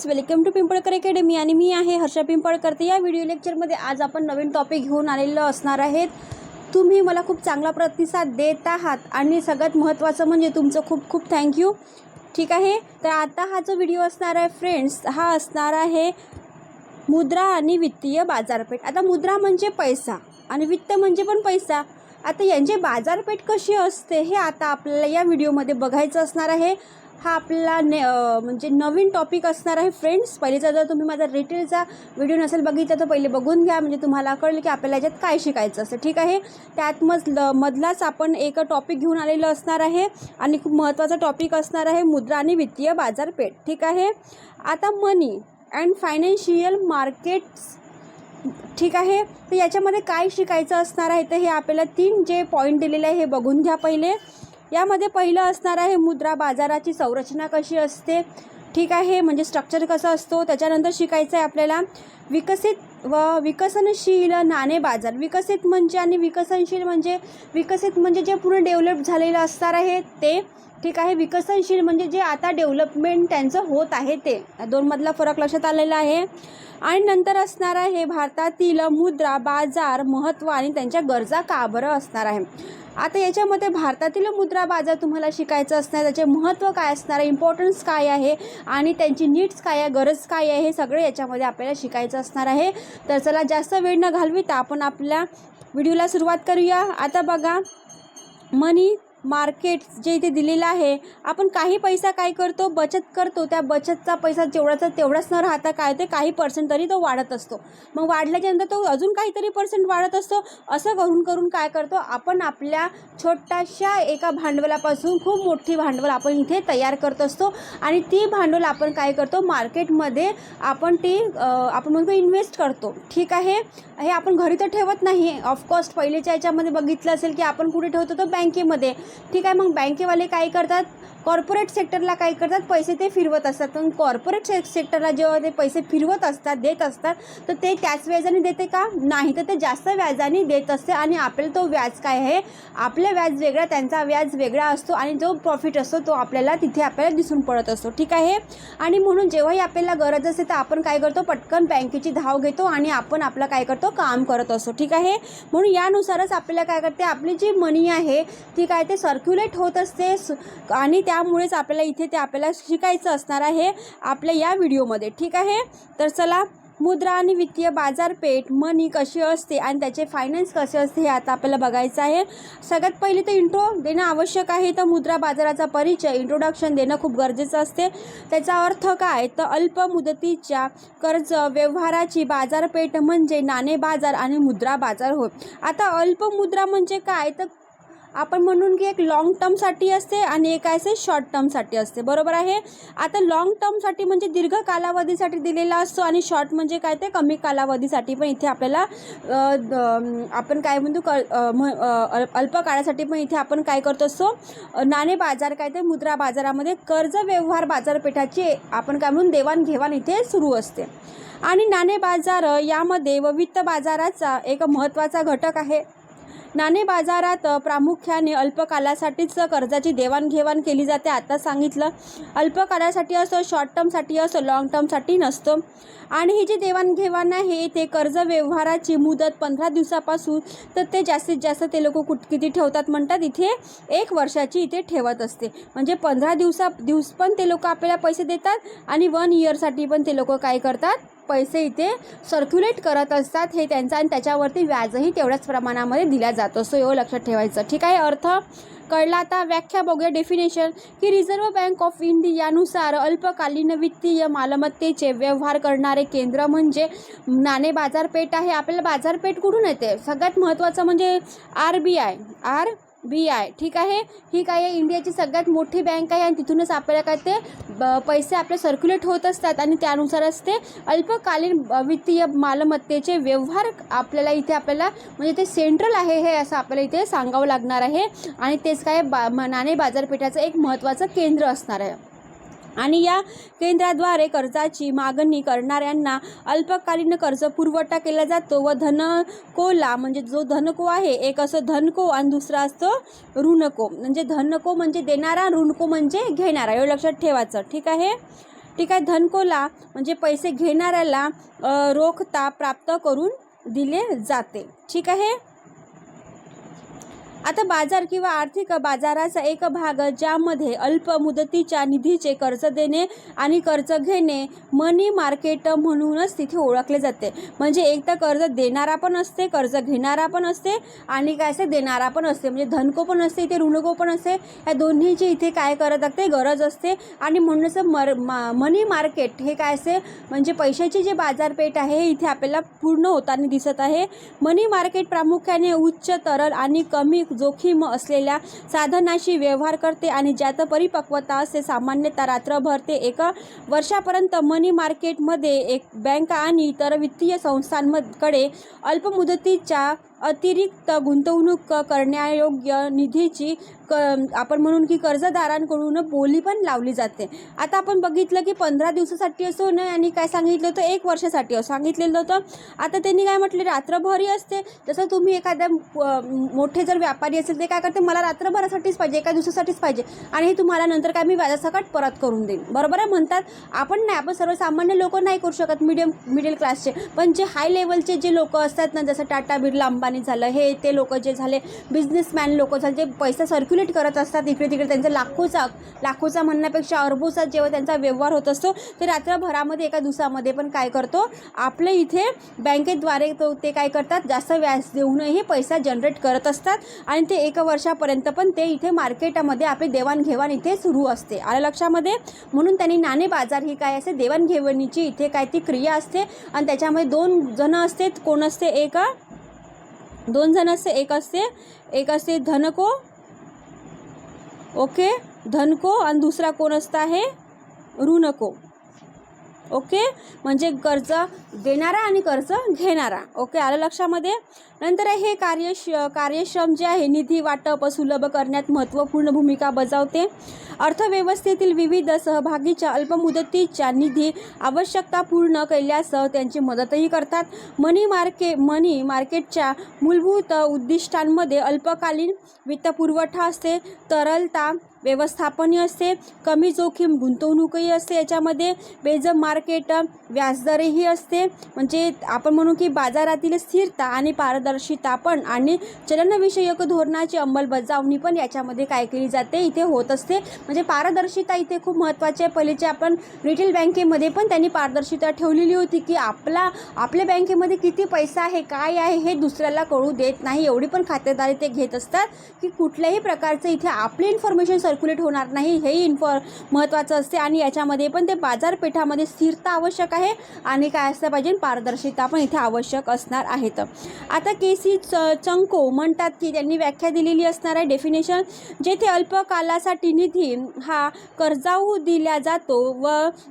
Friends welcome to Pimpalkar academy आणि मी आहे हर्षा पिंपळकर. तर या व्हिडिओ लेक्चरमध्ये आज आपण नवीन टॉपिक घेऊन आलेलो असणार आहेत. तुम्ही मला खूप चांगला प्रतिसाद देत आहात आणि सगळ्यात महत्त्वाचं म्हणजे तुमचं खूप खूप थँक्यू ठीक आहे? तर आता हा जो व्हिडिओ असणार आहे फ्रेंड्स हा असणार आहे मुद्रा आणि वित्तीय बाजारपेठ. आता मुद्रा म्हणजे पैसा आणि वित्त म्हणजे पण पैसा. आता यांची बाजारपेठ कशी असते हे आता आपल्याला या व्हिडिओमध्ये बघायचं असणार आहे. हा आपला ने म्हणजे नवीन टॉपिक असणार आहे फ्रेंड्स पहिलेचा जर तुम्ही माझा रिटेलचा व्हिडिओ नसेल बघितला तर पहिले बघून घ्या. म्हणजे तुम्हाला कळेल की आपल्याला याच्यात काय शिकायचं असतं. ठीक आहे? त्यात मज मधलाच आपण एक टॉपिक घेऊन आलेलं असणार आहे. आणि खूप महत्त्वाचा टॉपिक असणार आहे मुद्रा आणि वित्तीय बाजारपेठ. ठीक आहे? आता मनी अँड फायनान्शियल मार्केट्स ठीक आहे? तर याच्यामध्ये काय शिकायचं असणार आहे? तर हे आपल्याला तीन जे पॉईंट दिलेले आहे हे बघून घ्या पहिले. यामध्ये पहिलं असणार आहे मुद्रा बाजाराची संरचना कशी असते? ठीक आहे म्हणजे स्ट्रक्चर कसं असतो? त्याच्यानंतर शिकायचं आहे आपल्याला विकसित व विकसनशील नाणे बाजार. विकसित म्हणजे आणि विकसनशील म्हणजे विकसित म्हणजे जे पूर्ण डेव्हलप झालेलं असणार आहे ते ठीक आहे विकसनशील म्हणजे जे आता डेव्हलपमेंट त्यांचं होत आहे ते. दोनमधला फरक लक्षात आलेला आहे. आणि नंतर असणार आहे भारतातील मुद्रा बाजार महत्त्व आणि त्यांच्या गरजा का बरं असणार आहे? आता याच्यामध्ये भारतातील मुद्रा बाजार तुम्हाला शिकायचं असणार त्याचे महत्त्व काय असणार आहे इम्पॉर्टन्स काय आहे आणि त्यांची नीड्स काय आहे गरज काय आहे हे सगळे याच्यामध्ये आपल्याला शिकायचं असणार आहे. तर चला जास्त वेळ न घालविता आपण आपल्या व्हिडिओला सुरुवात करूया. आता बघा मनी मार्केट जे इथे दिलेलं आहे आपण काही पैसा काय करतो बचत करतो त्या बचतचा पैसा जेवढाचा तेवढाच न राहता काय ते काही पर्सेंट तरी तो वाढत असतो. मग वाढल्याच्यानंतर तो अजून काहीतरी पर्सेंट वाढत असतो. असं करून करून काय करतो आपण आपल्या छोट्याशा एका भांडवलापासून खूप मोठी भांडवल आपण इथे तयार करत असतो. आणि ती भांडवल आपण काय करतो मार्केटमध्ये आपण ती आपण म्हणतो इन्व्हेस्ट करतो. ठीक आहे? हे आपण घरी तर ठेवत नाही ऑफकोर्स पहिलेच्या याच्यामध्ये बघितलं असेल की आपण कुठे ठेवतो तर बँकेमध्ये. ठीक आहे मग बँकेवाले काय करतात? कॉर्पोरेट सेक्टरला काय करतात? पैसे ते फिरवत असतात. पण कॉर्पोरेट से सेक्टरला जेव्हा ते पैसे फिरवत असतात देत असतात तर ते त्याच व्याजाने देते का? नाही तर ते जास्त व्याजाने देत असते. आणि आपल्याला तो व्याज काय आहे? आपलं व्याज वेगळा त्यांचा व्याज वेगळा असतो आणि जो प्रॉफिट असतो तो आपल्याला तिथे आपल्याला दिसून पडत असतो. ठीक आहे? आणि म्हणून जेव्हाही आपल्याला गरज असते तर आपण काय करतो? पटकन बँकेची धाव घेतो आणि आपण आपलं काय करतो? काम करत असतो. ठीक आहे? म्हणून यानुसारच आपल्याला काय करते? आपली जी मनी आहे ती काय ते सर्क्युलेट होत असते. स- आणि त्यामुळेच आपल्याला इथे ते आपल्याला शिकायचं असणार आहे आपल्या या व्हिडिओमध्ये. ठीक आहे? तर चला मुद्रा आणि वित्तीय बाजारपेठ मनी कशी असते आणि त्याचे फायनान्स कसे असते हे आता आपल्याला बघायचं आहे. सगळ्यात पहिले तर इंट्रो देणं आवश्यक आहे. तर मुद्रा बाजाराचा परिचय इंट्रोडक्शन देणं खूप गरजेचं असते. त्याचा अर्थ काय? तर अल्प मुदतीच्या कर्ज व्यवहाराची बाजारपेठ म्हणजे नाणे बाजार आणि मुद्रा बाजार होय. आता अल्प मुद्रा म्हणजे काय? तर आपण म्हणून की एक लाँग टर्मसाठी असते आणि एक काय असते शॉर्ट टर्मसाठी असते. बरोबर आहे? आता लाँग टर्मसाठी म्हणजे दीर्घ कालावधीसाठी दिलेला असतो आणि शॉर्ट म्हणजे काय ते? कमी कालावधीसाठी पण इथे आपल्याला द- आपण काय म्हणतो? क अल्प काळासाठी पण इथे आपण काय करत असतो? नाणे बाजार काय ते? मुद्रा बाजारामध्ये कर्ज व्यवहार बाजारपेठाची आपण काय म्हणून? देवाणघेवाण इथे सुरू असते. आणि नाणे बाजार यामध्ये व वित्त बाजाराचा एक महत्त्वाचा घटक आहे. नाणे बाजारात प्रामुख्याने अल्पकालासाठीच कर्जाची देवाणघेवाण केली जाते. आता सांगितलं अल्पकालासाठी असो शॉर्ट टर्मसाठी असो लाँग टर्मसाठी नसतो. आणि ही जी देवाणघेवाण आहे ते कर्ज व्यवहाराची मुदत पंधरा दिवसापासून तर ते जास्तीत जास्त ते लोक कुठ किती ठेवतात म्हणतात इथे एक वर्षाची इथे ठेवत असते. म्हणजे पंधरा दिवसा दिवस पण ते लोक आपल्याला पैसे देतात आणि वन इयरसाठी पण ते लोक काय करतात? पैसे इथे सर्क्युलेट करत असतात हे त्यांचं आणि त्याच्यावरती व्याजही तेवढ्याच प्रमाणामध्ये दिला जातो. सो एवढं लक्षात ठेवायचं. ठीक आहे अर्थ? कळला आता? व्याख्या बघूया. डेफिनेशन की रिझर्व्ह बँक ऑफ इंडियानुसार अल्पकालीन वित्तीय मालमत्तेचे व्यवहार करणारे केंद्र म्हणजे नाणे बाजारपेठ आहे. आपल्याला बाजारपेठ कुठून येते? सगळ्यात महत्त्वाचं म्हणजे R B I R B I. ठीक आहे? ही काय आहे? इंडियाची सगळ्यात मोठी बँक आहे आणि तिथूनच आपल्याला काय ते ब पैसे आपले सर्क्युलेट होत असतात आणि त्यानुसारच ते अल्पकालीन वित्तीय मालमत्तेचे व्यवहार आपल्याला इथे आपल्याला म्हणजे ते सेंट्रल आहे हे असं आपल्याला इथे सांगावं लागणार आहे. आणि तेच काय बा म- नाणे बाजारपेठाचं एक महत्त्वाचं केंद्र असणार आहे. आणि या केंद्राद्वारे कर्जाची मागणी करणाऱ्यांना अल्पकालीन कर्ज पुरवठा केला जातो व धनकोला म्हणजे जो धनको आहे एक असं धनको आणि दुसरा असतो ऋणको. म्हणजे धनको म्हणजे देणारा ऋणको म्हणजे घेणारा. एवढं लक्षात ठेवायचं. ठीक आहे? ठीक आहे. धनकोला म्हणजे पैसे घेणाऱ्याला रोखता प्राप्त करून दिले जाते. ठीक आहे? आता बाजार किंवा आर्थिक बाजाराचा एक भाग ज्यामध्ये अल्प मुदतीच्या निधीचे कर्ज देणे आणि कर्ज घेणे मनी मार्केट म्हणूनच तिथे ओळखले जाते. म्हणजे एक तर कर्ज देणारा पण असते कर्ज घेणारा पण असते आणि काय असते देणारा पण असते. म्हणजे धनको पण असते इथे ऋणको पण असते. या दोन्हीची इथे काय करत असते गरज असते. आणि म्हणूनच मर मा मनी मार्केट हे काय असते म्हणजे पैशाची जी बाजारपेठ आहे इथे आपल्याला पूर्ण होताना दिसत आहे. मनी मार्केट प्रामुख्याने उच्च तरल आणि कमी जोखीम असलेल्या साधनाशी व्यवहार करते आणि ज्यात परिपक्वता असते सामान्यतः रात्रभर ते एका वर्षापर्यंत मनी मार्केटमध्ये एक बँका आणि इतर वित्तीय संस्थांकडे अल्पमुदतीच्या अतिरिक्त गुंतवणूक करण्यायोग्य निधीची क आपण म्हणून की कर्जदारांकडून बोली पण लावली जाते. आता आपण बघितलं की पंधरा दिवसासाठी असो ना आणि काय सांगितलं होतं? एक वर्षासाठी असं. सांगितलेलं होतं आता त्यांनी काय म्हटले? रात्रभरही असते. जसं तुम्ही एखाद्या मोठे जर व्यापारी असेल ते काय करते? मला रात्रभरासाठीच पाहिजे एका दिवसासाठीच पाहिजे. आणि हे तुम्हाला नंतर काय मी व्याजासकट परत करून देईन. बरोबर आहे? म्हणतात आपण नाही आपण सर्वसामान्य लोक नाही करू शकत मिडियम मिडल क्लासचे. पण जे हाय लेवलचे जे लोक असतात ना जसं टाटा बिर्ला अंबानी झालं हे ते लोक जे झाले बिझनेसमॅन लोक झाले जे पैसा सर्क्युलेट करत असतात इकडे तिकडे त्यांचा लाखोचा लाखोचा म्हणण्यापेक्षा अरबोचा जेव्हा त्यांचा व्यवहार होत असतो ते रात्रभरामध्ये एका दिवसामध्ये पण काय करतो आपल्या इथे बँकेद्वारे तो ते काय करतात जास्त व्याज देऊनही पैसा जनरेट करत असतात आणि ते एका वर्षापर्यंत पण ते इथे मार्केटामध्ये आपली देवाणघेवाण इथे सुरू असते. आलं लक्षामध्ये? म्हणून त्यांनी नाणे बाजार ही काय असते देवाणघेवाणीची इथे काय ती क्रिया असते आणि त्याच्यामध्ये दोन जण असते कोण असते? एक दोन जण असते एक असते एक असते धनको ओके धनको आणि दुसरा कोण असता आहे? ऋणको ओके? म्हणजे कर्ज देणारा आणि कर्ज घेणारा. ओके? आलं लक्षामध्ये? नंतर हे कार्य कार्यश्रम जे आहे निधी वाटप सुलभ करण्यात महत्त्वपूर्ण भूमिका बजावते. अर्थव्यवस्थेतील विविध सहभागीच्या अल्पमुदतीच्या निधी आवश्यकता पूर्ण केल्यास त्यांची मदतही करतात. मनी मार्के मनी मार्केटच्या मूलभूत उद्दिष्टांमध्ये अल्पकालीन वित्तपुरवठा असते. तरलता व्यवस्थापनही असते कमी जोखीम गुंतवणूकही असते याच्यामध्ये बेज मार्केट व्याजदरही असते. म्हणजे आपण म्हणू की बाजारातील स्थिरता आणि पारदर्शिता पण आणि चलनविषयक धोरणाची अंमलबजावणी पण याच्यामध्ये काय केली जाते इथे होत असते. म्हणजे पारदर्शिता इथे खूप महत्त्वाची आहे. पहिलेचे आपण रिटेल बँकेमध्ये पण त्यांनी पारदर्शिता ठेवलेली होती की आपला आपल्या बँकेमध्ये किती पैसा आहे काय आहे हे दुसऱ्याला कळू देत नाही. एवढी पण खातेदारी ते घेत असतात की कुठल्याही प्रकारचं इथे आपली इन्फॉर्मेशन सर्क्युलेट होणार नाही हेही इन्फॉ महत्त्वाचं असते आणि याच्यामध्ये पण ते बाजारपेठामध्ये स्थिरता आवश्यक आहे आणि काय असलं पाहिजे पारदर्शिता पण इथे आवश्यक असणार आहेत. आता के सी च चंको म्हणतात की त्यांनी व्याख्या दिलेली असणार आहे डेफिनेशन जेथे अल्पकालासाठी निधी हा कर्जाऊ दिला जातो व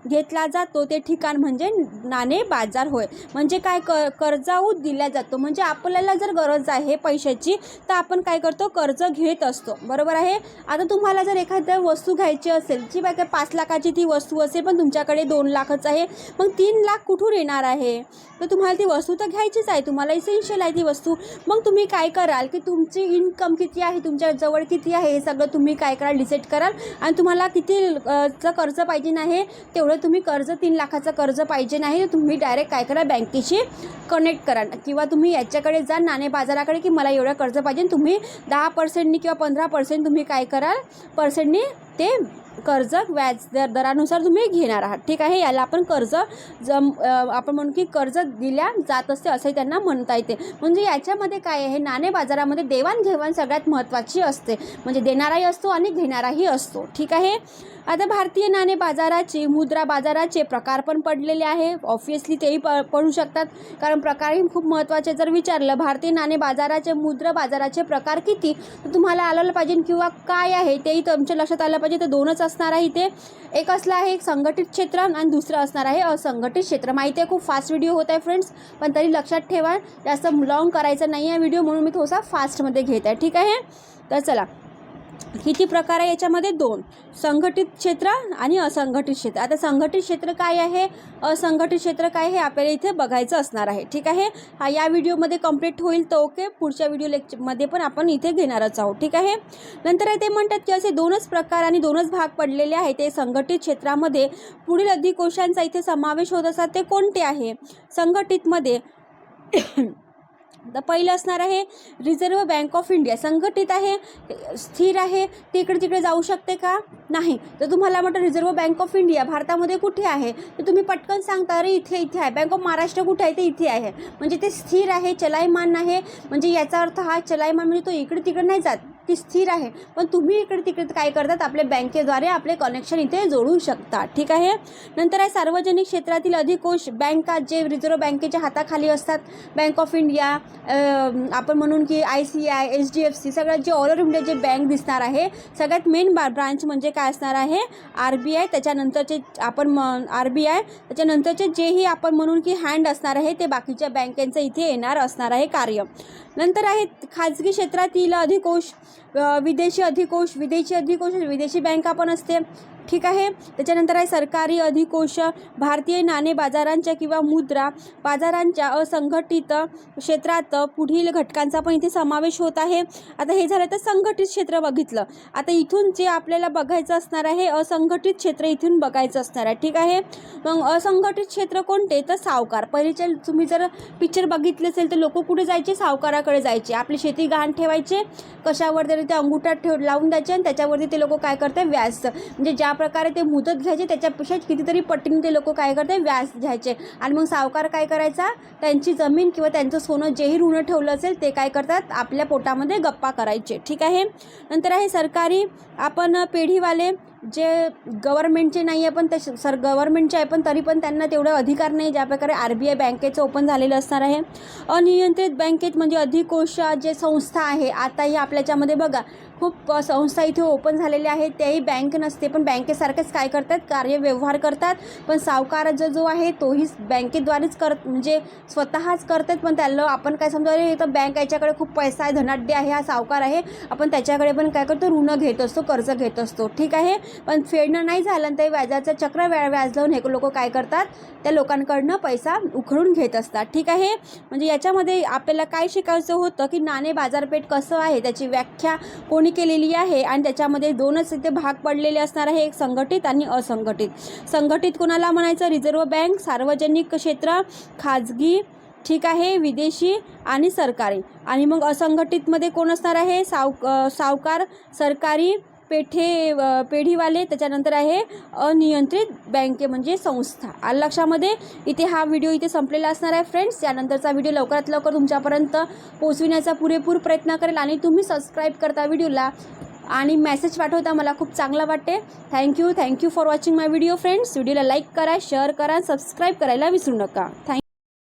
घेतला जातो ते ठिकाण म्हणजे नाणे बाजार होय. म्हणजे काय क कर्जाऊ दिला जातो म्हणजे आपल्याला जर गरज आहे पैशाची तर आपण काय करतो कर्ज घेत असतो. बरोबर आहे? आता तुम्हाला जर एखाद्या वस्तू घ्यायची असेल जी काय पाच लाखाची ती वस्तू असेल पण तुमच्याकडे दोन लाखच आहे मग तीन लाख कुठून येणार आहे? तर तुम्हाला ती वस्तू तर घ्यायचीच आहे तुम्हाला इसेन्शियल आहे ती वस्तू. मग तुम्ही काय कराल की तुमची इन्कम किती आहे तुमच्याजवळ किती आहे हे सगळं तुम्ही काय कराल डिसाईड कराल. आणि तुम्हाला किती चं कर्ज पाहिजे नाही तेवढं तुम्ही कर्ज तीन लाखाचं कर्ज पाहिजे नाही तुम्ही डायरेक्ट काय करा बँकेशी कनेक्ट करा. किंवा तुम्ही याच्याकडे जा नाणे बाजाराकडे की मला एवढं कर्ज पाहिजे. तुम्ही दहा पर्सेंटनी किंवा पंधरा पर्सेंट तुम्ही काय कराल पर्सेंटनी ते कर्ज व्याज दर दरानुसार तुम्ही घेणार आहात. ठीक आहे? याला आपण कर्ज जम आपण म्हणू की कर्ज दिल्या जात असते असंही त्यांना म्हणता येते. म्हणजे याच्यामध्ये काय आहे? नाणे बाजारामध्ये देवाणघेवाण सगळ्यात महत्त्वाची असते. म्हणजे देणाराही असतो आणि घेणाराही असतो. ठीक आहे? आता भारतीय नाणे बाजाराचे मुद्रा बाजाराचे प्रकार पण पडलेले आहे. ऑब्वियसली तेही प पडू शकतात. कारण प्रकारही खूप महत्त्वाचे. जर विचारलं भारतीय नाणे बाजाराचे मुद्रा बाजाराचे प्रकार किती? तर तुम्हाला आलं पाहिजे किंवा काय आहे तेही तुमच्या लक्षात आलं पाहिजे. तर दोनच असणार आहे इथे. एक असलं आहे एक संघटित क्षेत्र आणि दुसरं असणार आहे असंघटित क्षेत्र. माहिती आहे खूप फास्ट व्हिडिओ होत आहे फ्रेंड्स पण तरी लक्षात ठेवा जास्त लॉंग करायचं नाही आहे व्हिडिओ म्हणून मी थोडासा फास्टमध्ये घेत आहे. ठीक आहे? तर चला. किती प्रकार आहे याच्यामध्ये दोन. संघटित क्षेत्र आणि असंघटित क्षेत्र. आता संघटित क्षेत्र काय आहे? असंघटित क्षेत्र काय हे आपल्याला इथे बघायचं असणार आहे. ठीक आहे? हा या व्हिडिओमध्ये कंप्लीट होईल तर ओके? पुढच्या व्हिडिओ लेक्चरमध्ये पण आपण इथे घेणारच आहोत. ठीक आहे? नंतर आहे ते म्हणतात की असे दोनच प्रकार आणि दोनच भाग पडलेले आहे ते संघटित क्षेत्रामध्ये पुढील अधिकोशांचा इथे समावेश होत असतात. ते कोणते आहे? संघटितमध्ये तर पहिलं असणार आहे रिझर्व्ह बँक ऑफ इंडिया. संघटित आहे स्थिर आहे. ते इकडे तिकडे जाऊ शकते का? नाही. तर तुम्हाला म्हटलं रिझर्व्ह बँक ऑफ इंडिया भारतामध्ये कुठे आहे? तर तुम्ही पटकन सांगता अरे इथे इथे आहे. बँक ऑफ महाराष्ट्र कुठे आहे? ते इथे आहे. म्हणजे ते स्थिर आहे चलायमान आहे. म्हणजे याचा अर्थ हा चलायमान म्हणजे तो इकडे तिकडे नाही जात. ती स्थिर आहे. पण तुम्ही इकडे तिकडे काय करतात? आपल्या बँकेद्वारे आपले कनेक्शन इथे जोडू शकता. ठीक आहे? नंतर आहे सार्वजनिक क्षेत्रातील अधिकोश बँका जे रिझर्व्ह बँकेच्या हाताखाली असतात. बँक ऑफ इंडिया आपण म्हणून की I C I H D F C सगळ्यात जे ऑल ओव्हर इंडिया जे बँक दिसणार आहे सगळ्यात मेन बा ब्रांच म्हणजे काय असणार आहे? आर बी आय त्याच्यानंतरचे आपण म आर बी आय त्याच्यानंतरचे जेही आपण म्हणून की हँड असणार आहे ते बाकीच्या बँकेचं इथे येणार असणार आहे कार्य. नंतर आहे खाजगी क्षेत्रातील अधिकोश विदेशी अधिकोष विदेशी अधिकोष विदेशी बँका पण असते. ठीक आहे. त्याच्यानंतर आहे सरकारी अधिकोष भारतीय नाणे बाजारांच्या किंवा मुद्रा बाजारांच्या असंघटित क्षेत्रात पुढील घटकांचा पण इथे समावेश होत आहे. आता हे झालं तर संघटित क्षेत्र बघितलं. आता इथून जे आपल्याला बघायचं असणार आहे असंघटित क्षेत्र इथून बघायचं असणार आहे. ठीक आहे? मग असंघटित क्षेत्र कोणते? तर सावकार. पहिलेच्या तुम्ही जर पिक्चर बघितले असेल तर लोक कुठे जायचे? सावकाराकडे जायचे. आपली शेती गहाण ठेवायचे. कशावर तरी ते अंगुठात ठेव लावून द्यायचे आणि त्याच्यावरती ते लोक काय करते व्याज. म्हणजे ज्या प्रकारे ते मुदत घ्यायचे. त्याच्यापेक्षा कितीतरी पटीने ते लोक काय करते व्याज घ्यायचे. आणि मग सावकार काय करायचा? त्यांची जमीन किंवा त्यांचं सोनं जेही ऋण ठेवलं असेल ते काय करतात? आपल्या पोटामध्ये गप्पा करायचे. ठीक आहे? नंतर आहे सरकारी आपण पेढीवाले जे गव्हर्नमेंटचे नाही आहे पण ते सर गव्हर्नमेंटचे आहे पण तरी पण त्यांना तेवढं अधिकार नाही ज्या प्रकारे आर बी आय बँकेचं ओपन झालेलं असणार आहे. अनियंत्रित बँकेत म्हणजे अधिकोष जे संस्था आहे आताही आपल्याच्यामध्ये बघा खूप संस्था इथे ओपन झालेल्या आहेत. त्याही बँक नसते पण बँकेसारखेच काय करतात? कार्य व्यवहार करतात. पण सावकाराचा जो आहे तोही बँकेद्वारेच कर म्हणजे स्वतःच करतात. पण त्याला आपण काय समजा? तर बँक याच्याकडे खूप पैसा आहे धनाढ्य आहे हा सावकार आहे. आपण त्याच्याकडे पण काय करतो? ऋण घेत असतो कर्ज घेत असतो. ठीक आहे? पण फेडणं नाही झालं तर ते व्याजाचं चक्र व्या व्याज लावून हे लोक काय करतात? त्या लोकांकडनं पैसा उखडून घेत असतात. ठीक आहे? म्हणजे याच्यामध्ये आपल्याला काय शिकायचं होतं की नाणे बाजारपेठ कसं आहे? त्याची व्याख्या कोणी केलेली आहे आणि त्याच्यामध्ये दोनच इथे भाग पडलेले असणार आहे एक संघटित आणि असंघटित. संघटित कोणाला म्हणायचं? रिझर्व्ह बँक सार्वजनिक क्षेत्र खाजगी ठीक आहे विदेशी आणि सरकारी. आणि मग असंघटितमध्ये कोण असणार आहे? साव सावकार सरकारी पेठे पेढीवाले त्याच्यानंतर आहे अनियंत्रित बँके म्हणजे संस्था. आलं लक्षामध्ये? इथे हा व्हिडिओ इथे संपलेला असणार आहे फ्रेंड्स यानंतरचा व्हिडिओ लवकरात लवकर तुमच्यापर्यंत पोहोचविण्याचा पुरेपूर प्रयत्न करेल आणि तुम्ही सबस्क्राईब करता व्हिडिओला आणि मेसेज पाठवता मला खूप चांगलं वाटते. Thank you thank you for watching my video friends व्हिडिओला लाईक करा शेअर करा सबस्क्राईब करायला विसरू नका. थँक